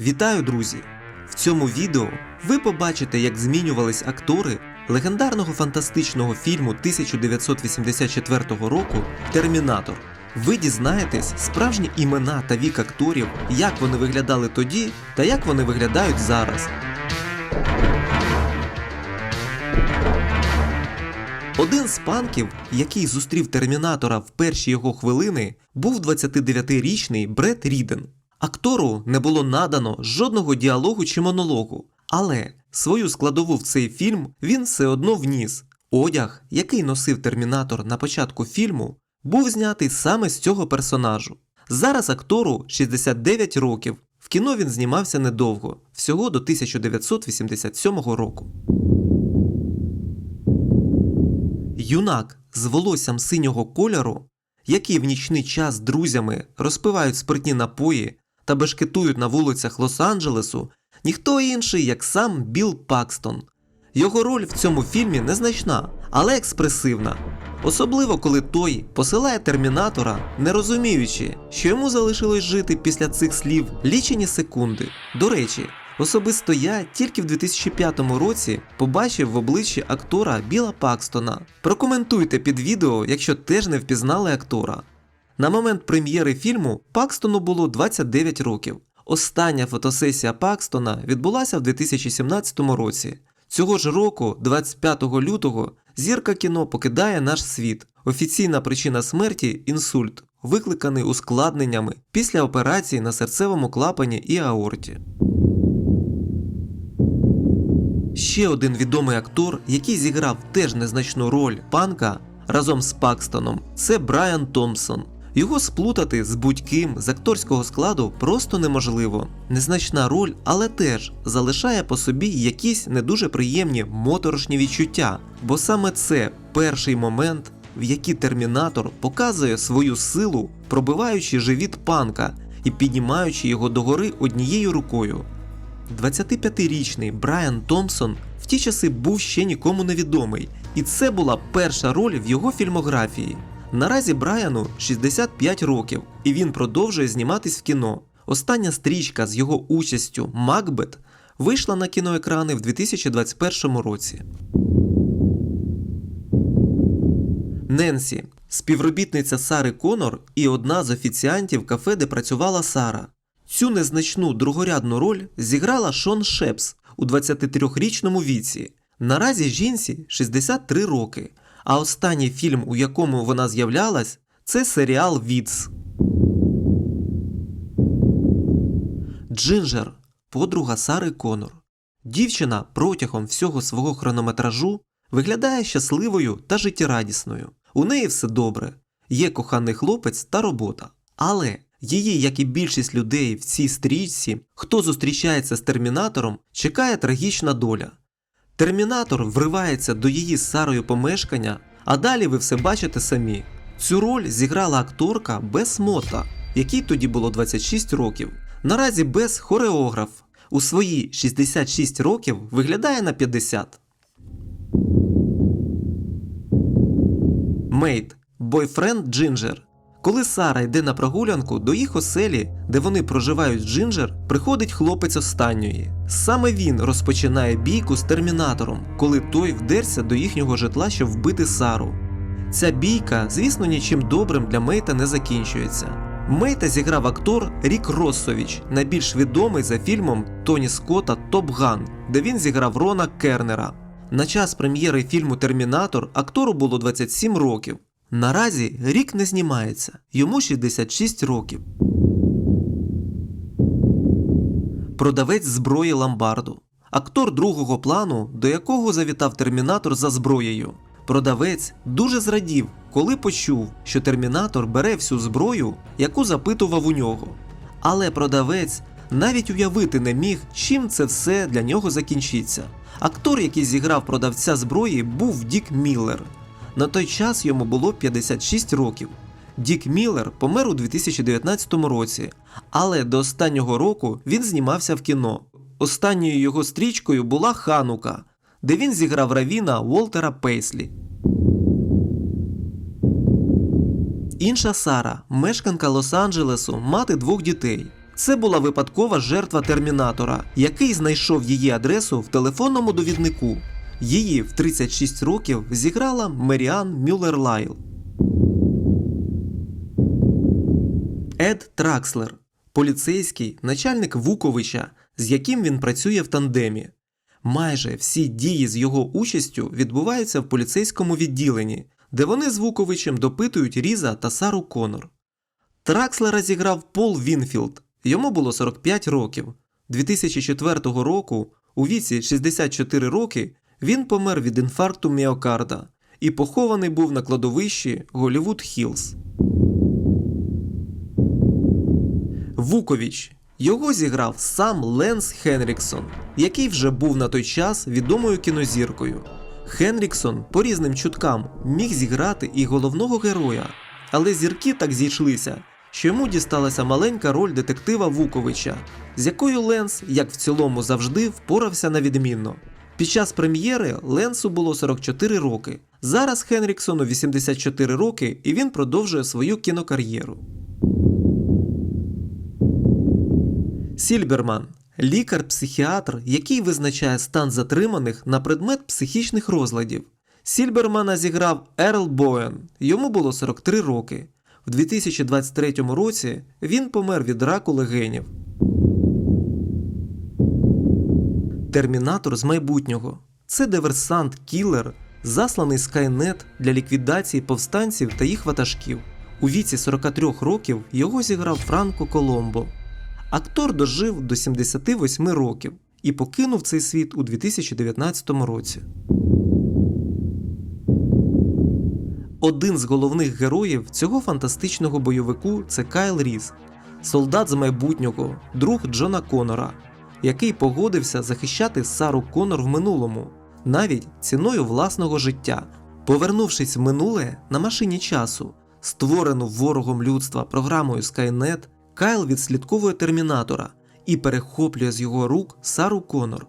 Вітаю, друзі! В цьому відео ви побачите, як змінювались актори легендарного фантастичного фільму 1984 року Термінатор. Ви дізнаєтесь справжні імена та вік акторів, як вони виглядали тоді та як вони виглядають зараз. Один з панків, який зустрів Термінатора в перші його хвилини, був 29-річний Бред Ріден. Актору не було надано жодного діалогу чи монологу, але свою складову в цей фільм він все одно вніс. Одяг, який носив Термінатор на початку фільму, був знятий саме з цього персонажу. Зараз актору 69 років. В кіно він знімався недовго, всього до 1987 року. Юнак з волоссям синього кольору, які в нічний час друзями розпивають спиртні напої та бешкетують на вулицях Лос-Анджелесу, ніхто інший, як сам Білл Пакстон. Його роль в цьому фільмі незначна, але експресивна. Особливо коли той посилає термінатора, не розуміючи, що йому залишилось жити після цих слів лічені секунди. До речі, особисто я тільки в 2005 році побачив в обличчі актора Біла Пакстона. Прокоментуйте під відео, якщо теж не впізнали актора. На момент прем'єри фільму Пакстону було 29 років. Остання фотосесія Пакстона відбулася в 2017 році. Цього ж року, 25 лютого, зірка кіно покидає наш світ. Офіційна причина смерті інсульт, викликаний ускладненнями після операції на серцевому клапані і аорті. Ще один відомий актор, який зіграв теж незначну роль панка разом з Пакстоном, це Брайан Томпсон. Його сплутати з будь-ким з акторського складу просто неможливо. Незначна роль, але теж залишає по собі якісь не дуже приємні моторошні відчуття, бо саме це перший момент, в який термінатор показує свою силу, пробиваючи живіт панка і піднімаючи його догори однією рукою. 25-річний Брайан Томпсон в ті часи був ще нікому невідомий, і це була перша роль в його фільмографії. Наразі Брайану 65 років, і він продовжує зніматись в кіно. Остання стрічка з його участю Макбет вийшла на кіноекрани в 2021 році. Ненсі співробітниця Сари Конор і одна з офіціантів кафе, де працювала Сара. Цю незначну другорядну роль зіграла Шон Шепс у 23-річному віці. Наразі жінці 63 роки, а останній фільм, у якому вона з'являлась, це серіал Віц. Джинджер подруга Сари Конор. Дівчина протягом всього свого хронометражу виглядає щасливою та життєрадісною. У неї все добре, є коханий хлопець та робота. Але її, як і більшість людей в цій стрічці, хто зустрічається з термінатором, чекає трагічна доля. Термінатор вривається до її Сарою помешкання, а далі ви все бачите самі. Цю роль зіграла акторка Бес Мота, якій тоді було 26 років. Наразі Бес хореограф. У свої 66 років виглядає на 50. Мейт, бойфренд Джинджер. Коли Сара йде на прогулянку до їх оселі, де вони проживають Джинджер, приходить хлопець останньої. Саме він розпочинає бійку з термінатором, коли той вдерся до їхнього житла, щоб вбити Сару. Ця бійка, звісно, нічим добрим для Мейта не закінчується. Мейта зіграв актор Рік Россовіч, найбільш відомий за фільмом Тоні Скотта Топ Ган, де він зіграв Рона Кернера. На час прем'єри фільму Термінатор актору було 27 років. Наразі рік не знімається, йому 66 років. Продавець зброї ломбарду. Актор другого плану, до якого завітав термінатор за зброєю. Продавець дуже зрадів, коли почув, що термінатор бере всю зброю, яку запитував у нього. Але продавець навіть уявити не міг, чим це все для нього закінчиться. Актор, який зіграв продавця зброї, був Дік Міллер. На той час йому було 56 років. Дік Міллер помер у 2019 році, але до останнього року він знімався в кіно. Останньою його стрічкою була Ханука, де він зіграв равіна Уолтера Пейслі. Інша Сара, мешканка Лос-Анджелесу, мати двох дітей. Це була випадкова жертва термінатора, який знайшов її адресу в телефонному довіднику. Її в 36 років зіграла Меріан Мюллер Лайл. Ед Тракслер, поліцейський начальник Вуковича, з яким він працює в тандемі. Майже всі дії з його участю відбуваються в поліцейському відділенні, де вони з Вуковичем допитують Різа та Сару Конор. Тракслера зіграв Пол Вінфілд, йому було 45 років. 2004 року, у віці 64 роки, він помер від інфаркту міокарда і похований був на кладовищі Голівуд Хілз. Вукович. Його зіграв сам Ленс Хенріксон, який вже був на той час відомою кінозіркою. Хенріксон по різним чуткам міг зіграти і головного героя, але зірки так зійшлися, що йому дісталася маленька роль детектива Вуковича, з якою Ленс, як в цілому завжди, впорався на відмінно. Під час прем'єри Ленсу було 44 роки. Зараз Хенріксону 84 роки, і він продовжує свою кінокар'єру. Сільберман лікар-психіатр, який визначає стан затриманих на предмет психічних розладів. Сільбермана зіграв Ерл Боен, йому було 43 роки. В 2023 році він помер від раку легенів. Термінатор з майбутнього це диверсант кілер, засланий Скайнет для ліквідації повстанців та їх ватажків. У віці 43 років його зіграв Франко Коломбо. Актор дожив до 78 років і покинув цей світ у 2019 році. Один з головних героїв цього фантастичного бойовику це Кайл Різ, солдат з майбутнього, друг Джона Конора, який погодився захищати Сару Конор в минулому, навіть ціною власного життя. Повернувшись в минуле на машині часу, створену ворогом людства програмою Skynet, Кайл відслідковує термінатора і перехоплює з його рук Сару Конор.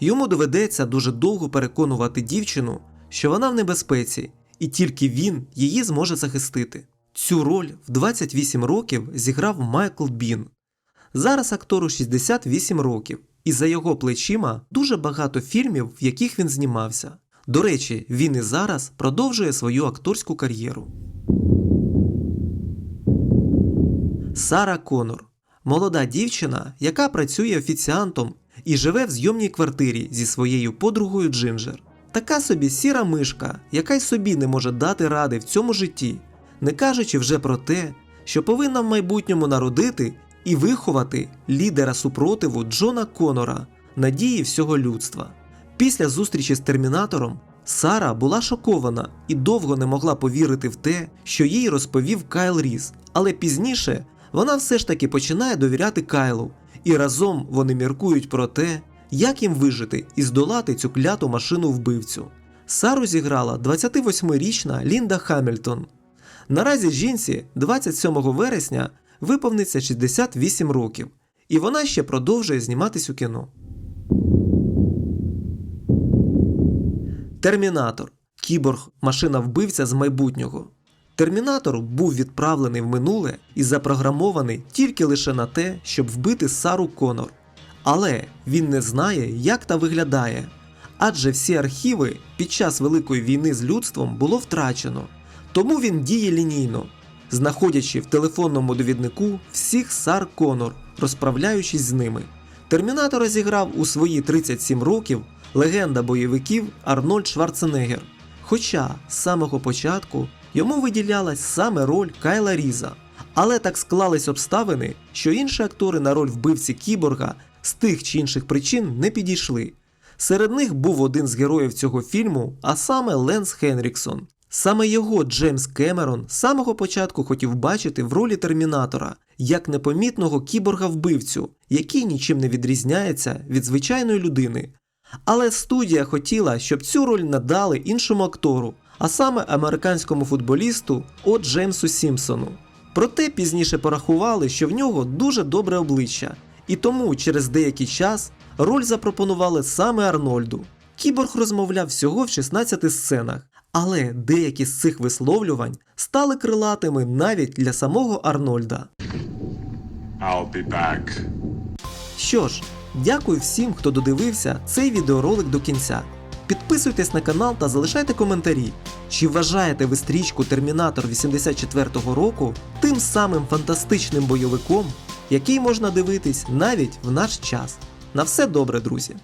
Йому доведеться дуже довго переконувати дівчину, що вона в небезпеці, і тільки він її зможе захистити. Цю роль в 28 років зіграв Майкл Бін. Зараз актору 68 років, і за його плечима дуже багато фільмів, в яких він знімався. До речі, він і зараз продовжує свою акторську кар'єру. Сара Конор молода дівчина, яка працює офіціантом і живе в зйомній квартирі зі своєю подругою Джинджер. Така собі сіра мишка, яка й собі не може дати ради в цьому житті, не кажучи вже про те, що повинна в майбутньому народити і виховати лідера супротиву Джона Конора, надії всього людства. Після зустрічі з термінатором Сара була шокована і довго не могла повірити в те, що їй розповів Кайл Ріс, але пізніше вона все ж таки починає довіряти Кайлу, і разом вони міркують про те, як їм вижити і здолати цю кляту машину вбивцю. Сару зіграла 28-річна Лінда Хамільтон. Наразі жінці 27 вересня виповниться 68 років, і вона ще продовжує зніматись у кіно. Термінатор кіборг машина вбивця з майбутнього. Термінатор був відправлений в минуле і запрограмований тільки лише на те, щоб вбити Сару Конор. Але він не знає, як та виглядає. Адже всі архіви під час Великої війни з людством було втрачено. Тому він діє лінійно, знаходячи в телефонному довіднику всіх Сар Конор, розправляючись з ними. Термінатора зіграв у свої 37 років легенда бойовиків Арнольд Шварценеггер. Хоча з самого початку йому виділялась саме роль Кайла Різа. Але так склались обставини, що інші актори на роль вбивці кіборга з тих чи інших причин не підійшли. Серед них був один з героїв цього фільму, а саме Ленс Хенріксон. Саме його Джеймс Кемерон з самого початку хотів бачити в ролі термінатора як непомітного кіборга-вбивцю, який нічим не відрізняється від звичайної людини. Але студія хотіла, щоб цю роль надали іншому актору, а саме американському футболісту О. Джеймсу Сімпсону. Проте пізніше порахували, що в нього дуже добре обличчя, і тому через деякий час роль запропонували саме Арнольду. Кіборг розмовляв всього в 16 сценах, але деякі з цих висловлювань стали крилатими навіть для самого Арнольда. I'll be back. Що ж, дякую всім, хто додивився цей відеоролик до кінця. Підписуйтесь на канал та залишайте коментарі. Чи вважаєте ви стрічку Термінатор 84-го року тим самим фантастичним бойовиком, який можна дивитись навіть в наш час? На все добре, друзі!